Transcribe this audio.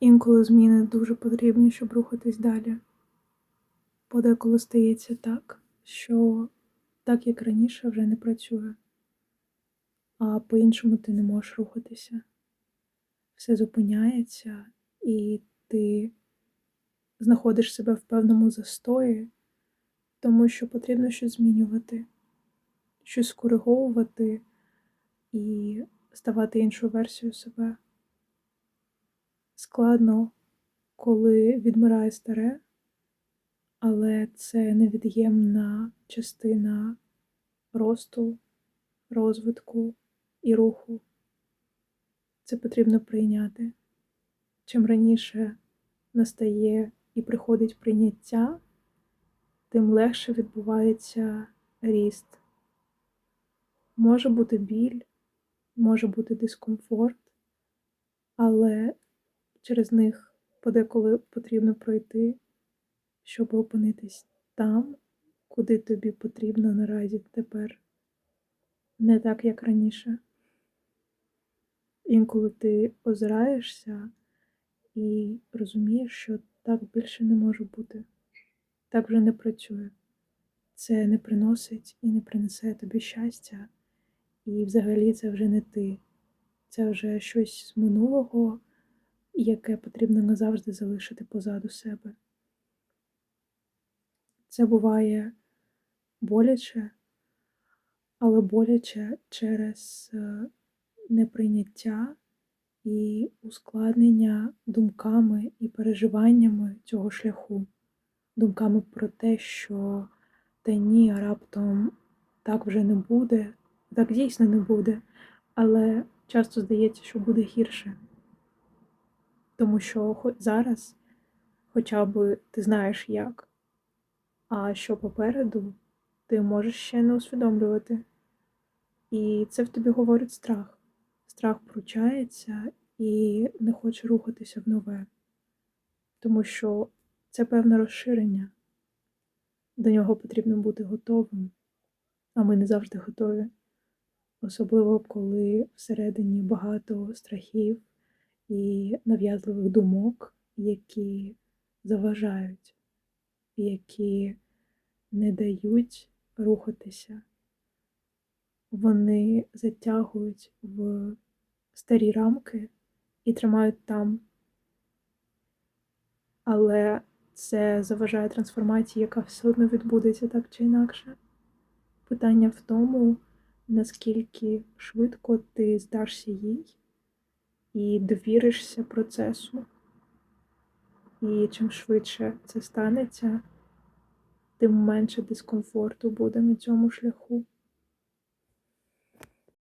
Інколи зміни дуже потрібні, щоб рухатись далі. Подеколи стається так, що так, як раніше, вже не працює, а по-іншому ти не можеш рухатися. Все зупиняється, і ти знаходиш себе в певному застої, тому що потрібно щось змінювати, щось скориговувати і ставати іншою версією себе. Складно, коли відмирає старе, але це невід'ємна частина росту, розвитку і руху. Це потрібно прийняти. Чим раніше настає і приходить прийняття, тим легше відбувається ріст. Може бути біль, може бути дискомфорт, але через них подеколи потрібно пройти, щоб опинитись там, куди тобі потрібно наразі тепер, не так, як раніше. Інколи ти озираєшся і розумієш, що так більше не може бути, так вже не працює. Це не приносить і не принесе тобі щастя, і взагалі це вже не ти, це вже щось з минулого, яке потрібно назавжди залишити позаду себе. Це буває боляче, але боляче через е, неприйняття і ускладнення думками і переживаннями цього шляху, думками про те, що та ні, раптом так вже не буде, так дійсно не буде, але часто здається, що буде гірше. Тому що зараз хоча б ти знаєш як, а що попереду ти можеш ще не усвідомлювати. І це в тобі говорить страх. Страх пручається і не хоче рухатися в нове, тому що це певне розширення, до нього потрібно бути готовим, а ми не завжди готові. Особливо коли всередині багато страхів і нав'язливих думок, які заважають, які не дають рухатися. Вони затягують в старі рамки і тримають там. Але це заважає трансформації, яка все одно відбудеться так чи інакше. Питання в тому, наскільки швидко ти здашся їй і довіришся процесу. І чим швидше це станеться, тим менше дискомфорту буде на цьому шляху.